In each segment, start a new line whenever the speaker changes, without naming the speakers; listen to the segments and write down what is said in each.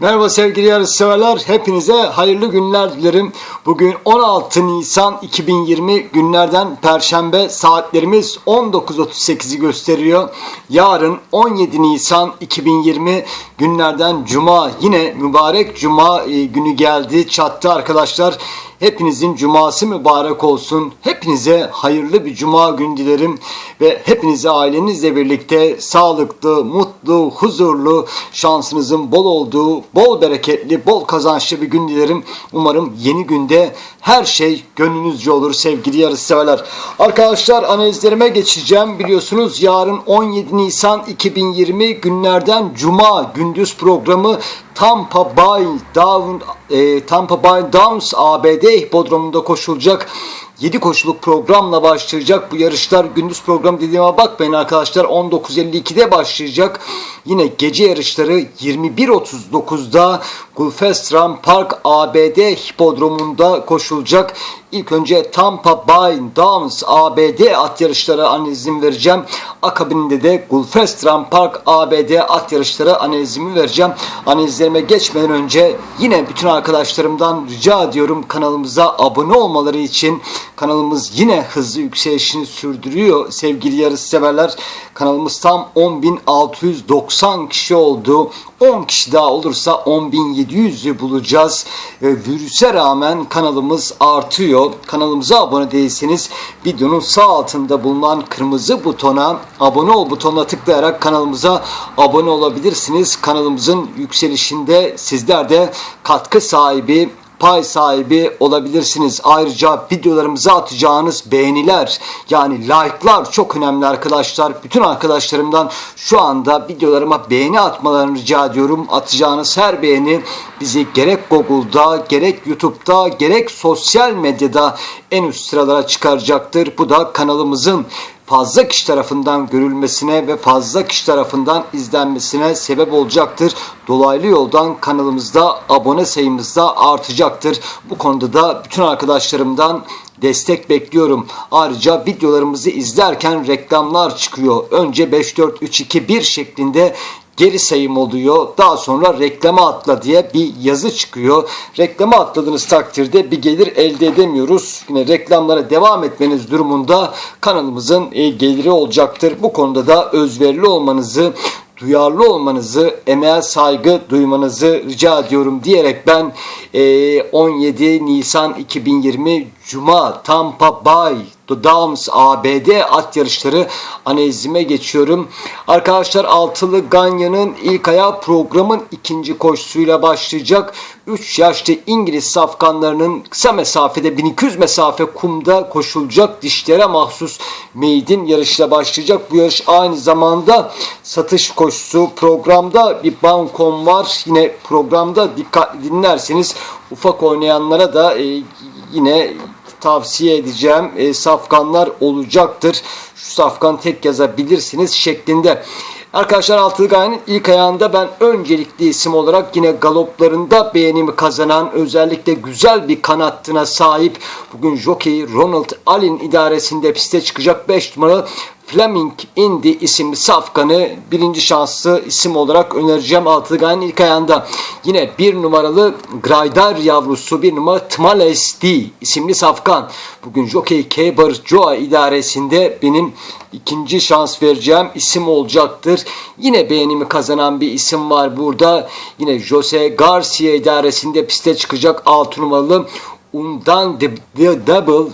Merhaba sevgili yarışseverler. Hepinize hayırlı günler dilerim. Bugün 16 Nisan 2020 günlerden Perşembe saatlerimiz 19.38'i gösteriyor. Yarın 17 Nisan 2020 günlerden Cuma yine mübarek Cuma e, günü geldi çattı arkadaşlar. Hepinizin cuması mübarek olsun. Hepinize hayırlı bir cuma günü dilerim. Ve hepinize ailenizle birlikte sağlıklı, mutlu, huzurlu, şansınızın bol olduğu, bol bereketli, bol kazançlı bir gün dilerim. Umarım yeni günde her şey gönlünüzce olur sevgili yarışseverler. Arkadaşlar analizlerime geçeceğim. Biliyorsunuz yarın 17 Nisan 2020 günlerden Cuma gündüz programı Tampa Bay Down, e, Tampa Bay Downs ABD hipodromunda koşulacak 7 koşuluk programla başlayacak. Bu yarışlar gündüz program dediğime bakmayın arkadaşlar. 19.52'de başlayacak. Yine gece yarışları 21.39'da Gulfestran Park ABD hipodromunda koşulacak. İlk önce Tampa Bay Downs ABD at yarışları analizimi vereceğim. Akabinde de Gulfestran Park ABD at yarışları analizimi vereceğim. Analizlerime geçmeden önce yine bütün arkadaşlarımdan rica ediyorum kanalımıza abone olmaları için kanalımız yine hızlı yükselişini sürdürüyor sevgili yarış severler. Kanalımız tam 10.690 kişi oldu. 10 kişi daha olursa 10.700'ü bulacağız. E, virüse rağmen kanalımız artıyor. Kanalımıza abone değilseniz videonun sağ altında bulunan kırmızı butona abone ol butonuna tıklayarak kanalımıza abone olabilirsiniz. Kanalımızın yükselişinde sizler de katkı sahibi pay sahibi olabilirsiniz. Ayrıca videolarımıza atacağınız beğeniler yani like'lar çok önemli arkadaşlar. Bütün arkadaşlarımdan şu anda videolarıma beğeni atmalarını rica ediyorum. Atacağınız her beğeni bizi gerek Google'da gerek YouTube'da gerek sosyal medyada en üst sıralara çıkaracaktır. Bu da kanalımızın fazla kişi tarafından görülmesine ve fazla kişi tarafından izlenmesine sebep olacaktır. Dolaylı yoldan kanalımızda abone sayımız da artacaktır. Bu konuda da bütün arkadaşlarımdan destek bekliyorum. Ayrıca videolarımızı izlerken reklamlar çıkıyor. Önce 5 4 3 2 1 şeklinde geri sayım oluyor. Daha sonra reklama atla diye bir yazı çıkıyor. Reklama atladığınız takdirde bir gelir elde edemiyoruz. Yine reklamlara devam etmeniz durumunda kanalımızın e, geliri olacaktır. Bu konuda da özverili olmanızı duyarlı olmanızı, emeğe saygı duymanızı rica ediyorum diyerek ben 17 Nisan 2020 Cuma Tampa Bay Downs ABD at yarışları analizime geçiyorum. Arkadaşlar altılı Ganya'nın ilk ayağı programın ikinci koşusuyla başlayacak. 3 yaşlı İngiliz safkanlarının kısa mesafede 1200 mesafe kumda koşulacak dişlere mahsus meydin yarışla başlayacak. Bu yarış aynı zamanda satış koşusu. Programda bir bankom var. Yine programda dikkat dinlerseniz ufak oynayanlara da e, yine tavsiye edeceğim e, safkanlar olacaktır. Şu safkan tek yazabilirsiniz şeklinde. Arkadaşlar Altılı Gaye'nin ilk ayağında ben öncelikli isim olarak yine galoplarında beğenimi kazanan özellikle güzel bir kanattına sahip bugün jockey Ronald Allen idaresinde piste çıkacak 5 numaralı Fleming Indy isimli safkanı birinci şanslı isim olarak önereceğim Altılı Gaye'nin ilk ayağında. Yine bir numaralı Graydar yavrusu bir numara Tmales D isimli safkan. Bugün Jockey Keber Joa idaresinde benim ikinci şans vereceğim isim olacaktır. Yine beğenimi kazanan bir isim var burada. Yine Jose Garcia idaresinde piste çıkacak 6 numaralı Undan Double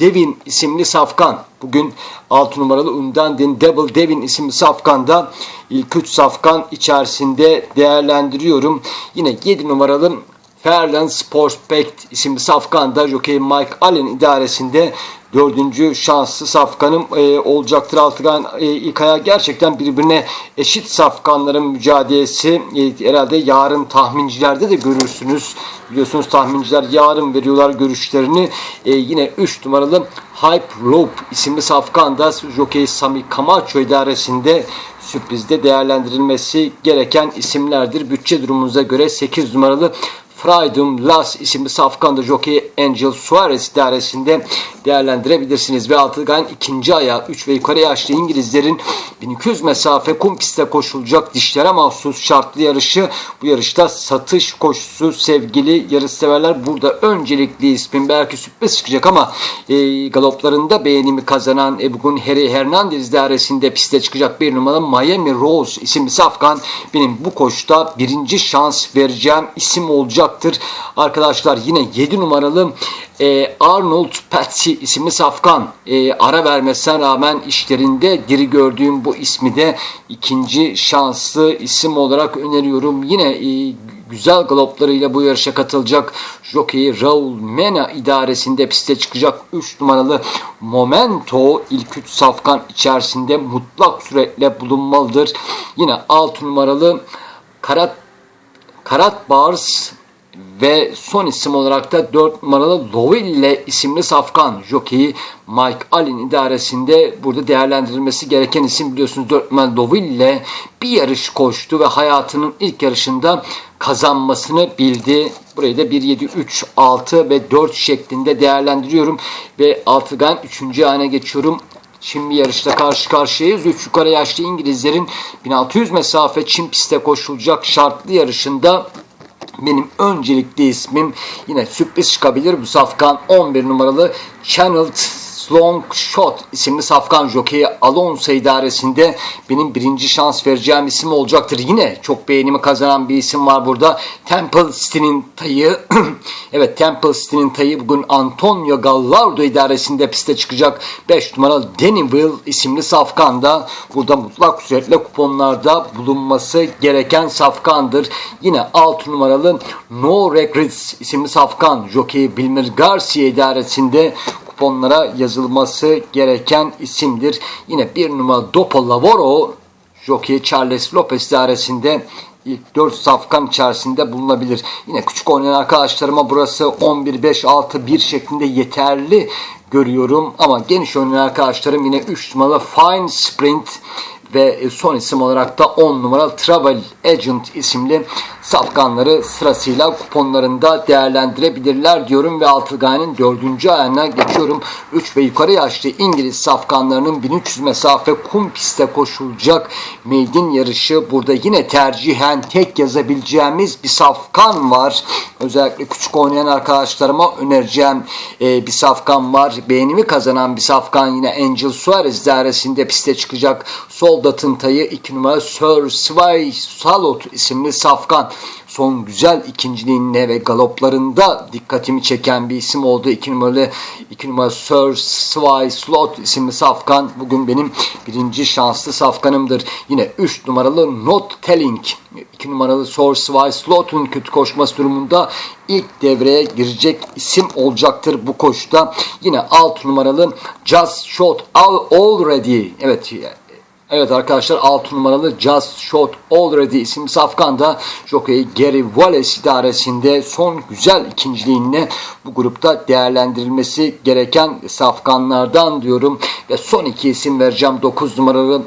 Devin isimli safkan. Bugün 6 numaralı Undandin Double Devin isimli safkanda ilk 3 safkan içerisinde değerlendiriyorum. Yine 7 numaralı Fairland Sportspect isimli safkanda Jockey Mike Allen idaresinde dördüncü şanslı safkanım e, olacaktır. Altıgan e, ilk ayağı gerçekten birbirine eşit safkanların mücadelesi e, herhalde yarın tahmincilerde de görürsünüz. Biliyorsunuz tahminciler yarın veriyorlar görüşlerini. E, yine 3 numaralı Hype Rope isimli safkanda Jockey Sami Camacho idaresinde sürprizde değerlendirilmesi gereken isimlerdir. Bütçe durumunuza göre 8 numaralı Freedom Las isimli safkanda jockey Angel Suarez idaresinde değerlendirebilirsiniz. Ve Altıgan ikinci ayağı 3 ve yukarı yaşlı İngilizlerin 1200 mesafe kum pistte koşulacak dişlere mahsus şartlı yarışı. Bu yarışta satış koşusu sevgili yarışseverler burada öncelikli ismin belki sürpriz çıkacak ama e, galoplarında beğenimi kazanan e, bugün Harry Hernandez idaresinde piste çıkacak bir numara Miami Rose isimli safkan benim bu koşta birinci şans vereceğim isim olacaktır. Arkadaşlar yine 7 numaralı e, Arnold Patsy isimli safkan e, ara vermesine rağmen işlerinde diri gördüğüm bu ismi de ikinci şanslı isim olarak öneriyorum. Yine e, güzel galoplarıyla bu yarışa katılacak jockey Raul Mena idaresinde piste çıkacak 3 numaralı Momento ilk 3 safkan içerisinde mutlak süretle bulunmalıdır. Yine 6 numaralı Karat Karat Bars ve son isim olarak da 4 numaralı Loville isimli safkan jokeyi Mike Allen idaresinde burada değerlendirilmesi gereken isim biliyorsunuz 4 numaralı Loville bir yarış koştu ve hayatının ilk yarışında kazanmasını bildi. Burayı da 1, 7, 3, 6 ve 4 şeklinde değerlendiriyorum. Ve altıgan 3. hane geçiyorum. Bir yarışta karşı karşıyayız. 3 yukarı yaşlı İngilizlerin 1600 mesafe Çin pistte koşulacak şartlı yarışında benim öncelikli ismim yine sürpriz çıkabilir. Bu safkan 11 numaralı Channeled Long Shot isimli safkan jokeyi Alonso idaresinde benim birinci şans vereceğim isim olacaktır. Yine çok beğenimi kazanan bir isim var burada. Temple City'nin tayı evet Temple City'nin tayı bugün Antonio Gallardo idaresinde piste çıkacak 5 numaralı Dennyville isimli safkan da burada mutlak suretle kuponlarda bulunması gereken safkandır. Yine 6 numaralı No Regrets isimli safkan jokeyi Bilmer Garcia idaresinde kuponlara yazılması gereken isimdir. Yine bir numara Dopo Lavoro Jockey Charles Lopez dairesinde ilk 4 safkan içerisinde bulunabilir. Yine küçük oynayan arkadaşlarıma burası 11-5-6-1 şeklinde yeterli görüyorum. Ama geniş oynayan arkadaşlarım yine 3 numaralı Fine Sprint ve son isim olarak da 10 numaralı Travel Agent isimli safkanları sırasıyla kuponlarında değerlendirebilirler diyorum ve Altıgay'ın 4. ayağına geçiyorum. 3 ve yukarı yaşlı İngiliz safkanlarının 1300 mesafe kum pistte koşulacak meydin yarışı. Burada yine tercihen tek yazabileceğimiz bir safkan var. Özellikle küçük oynayan arkadaşlarıma önereceğim e, bir safkan var. Beğenimi kazanan bir safkan yine Angel Suarez dairesinde piste çıkacak. Soldat'ın tayı 2 numara Sir Sway Salot isimli safkan son güzel ikinciliğine ve galoplarında dikkatimi çeken bir isim oldu. 2 numaralı 2 numaralı Sir Sway Slot isimli safkan bugün benim birinci şanslı safkanımdır. Yine 3 numaralı Not Telling 2 numaralı Sir Sway Slot'un kötü koşması durumunda ilk devreye girecek isim olacaktır bu koşuda. Yine 6 numaralı Just Shot Already evet Evet arkadaşlar 6 numaralı Just Shot Already isimli safkanda jockey Gary Wallace idaresinde son güzel ikinciliğine bu grupta değerlendirilmesi gereken safkanlardan diyorum. Ve son iki isim vereceğim 9 numaralı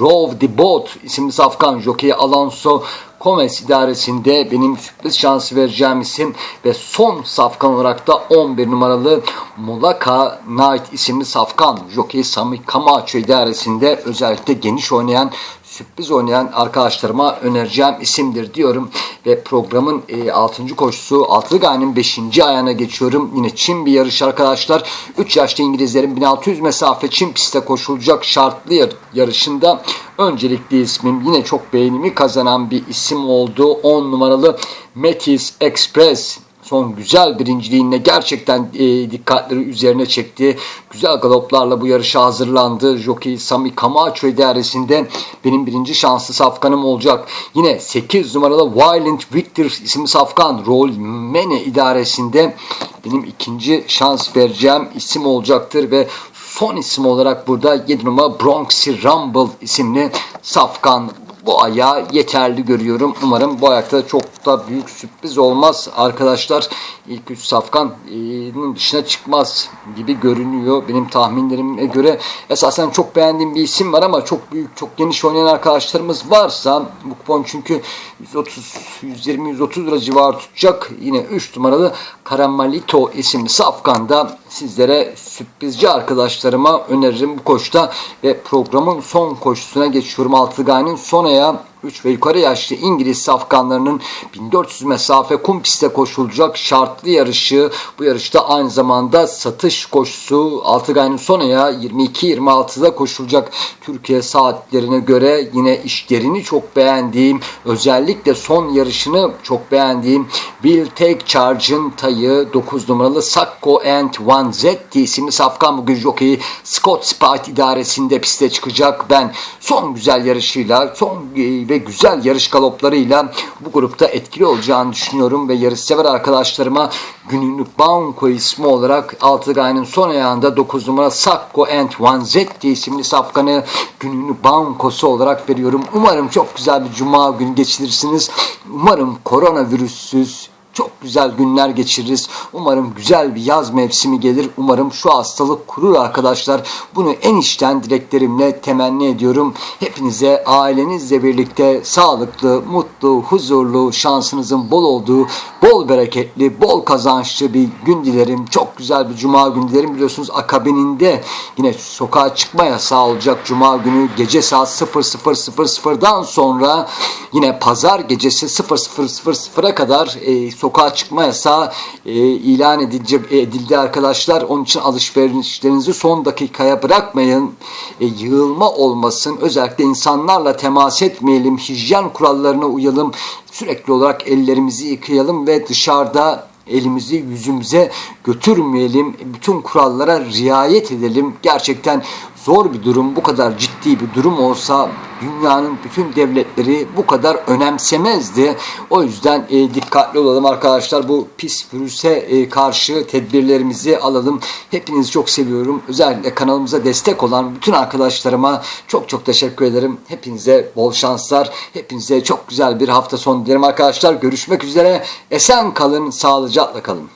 Rove the Boat isimli safkan jockey Alonso Komes idaresinde benim sürpriz şansı vereceğim isim ve son safkan olarak da 11 numaralı Mulaka Knight isimli safkan jockey Sami Camacho idaresinde özellikle geniş oynayan sürpriz oynayan arkadaşlarıma önereceğim isimdir diyorum. Ve programın e, 6. koşusu Altılıgay'ın 5. ayağına geçiyorum. Yine Çin bir yarış arkadaşlar. 3 yaşlı İngilizlerin 1600 mesafe Çin pistte koşulacak şartlı yar yarışında öncelikli ismim yine çok beğenimi kazanan bir isim oldu. 10 numaralı Metis Express son güzel birinciliğine gerçekten e, dikkatleri üzerine çekti. Güzel galoplarla bu yarışa hazırlandı. Jockey Sami Camacho idaresinde benim birinci şanslı safkanım olacak. Yine 8 numaralı Violent Victor isimli safkan Roll Mene idaresinde benim ikinci şans vereceğim isim olacaktır ve son isim olarak burada 7 numara Bronx Rumble isimli safkan bu aya yeterli görüyorum. Umarım bu ayakta çok da büyük sürpriz olmaz arkadaşlar. İlk üç safkanın dışına çıkmaz gibi görünüyor benim tahminlerime göre. Esasen çok beğendiğim bir isim var ama çok büyük, çok geniş oynayan arkadaşlarımız varsa bu kupon çünkü 130, 120, 130 lira civarı tutacak. Yine 3 numaralı Karamalito isimli safkanda sizlere sürprizci arkadaşlarıma öneririm bu koşta ve programın son koşusuna geçiyorum. Altıgay'ın son ayağı 3 ve yukarı yaşlı İngiliz safkanlarının 1400 mesafe kum pistte koşulacak şartlı yarışı. Bu yarışta aynı zamanda satış koşusu Altıgay'ın son ayağı 22-26'da koşulacak Türkiye saatlerine göre yine işlerini çok beğendiğim özellikle son yarışını çok beğendiğim Will Take Charge'ın tayı 9 numaralı Sakko and Z isimli safkan bugün jokeyi Scott Spite idaresinde piste çıkacak. Ben son güzel yarışıyla son e, ve güzel yarış galoplarıyla bu grupta etkili olacağını düşünüyorum ve yarışsever arkadaşlarıma gününü Banco ismi olarak Altıgay'ın son ayağında 9 numara Sakko and Z isimli safkanı gününü bankosu olarak veriyorum. Umarım çok güzel bir cuma günü geçirirsiniz. Umarım koronavirüssüz çok güzel günler geçiririz. Umarım güzel bir yaz mevsimi gelir. Umarım şu hastalık kurur arkadaşlar. Bunu en içten dileklerimle temenni ediyorum. Hepinize ailenizle birlikte sağlıklı, mutlu, huzurlu, şansınızın bol olduğu, bol bereketli, bol kazançlı bir gün dilerim. Çok güzel bir cuma günü dilerim. Biliyorsunuz akabininde yine sokağa çıkma yasağı olacak cuma günü gece saat 00.00'dan sonra yine pazar gecesi 00.00'a kadar e, sokağa çıkma yasağı e, ilan edilecek, edildi arkadaşlar. Onun için alışverişlerinizi son dakikaya bırakmayın. E, yığılma olmasın. Özellikle insanlarla temas etmeyelim. Hijyen kurallarına uyalım. Sürekli olarak ellerimizi yıkayalım ve dışarıda elimizi yüzümüze götürmeyelim. Bütün kurallara riayet edelim. Gerçekten zor bir durum, bu kadar ciddi bir durum olsa dünyanın bütün devletleri bu kadar önemsemezdi. O yüzden e, dikkatli olalım arkadaşlar. Bu pis virüse e, karşı tedbirlerimizi alalım. Hepinizi çok seviyorum. Özellikle kanalımıza destek olan bütün arkadaşlarıma çok çok teşekkür ederim. Hepinize bol şanslar. Hepinize çok güzel bir hafta sonu dilerim arkadaşlar. Görüşmek üzere. Esen kalın, sağlıcakla kalın.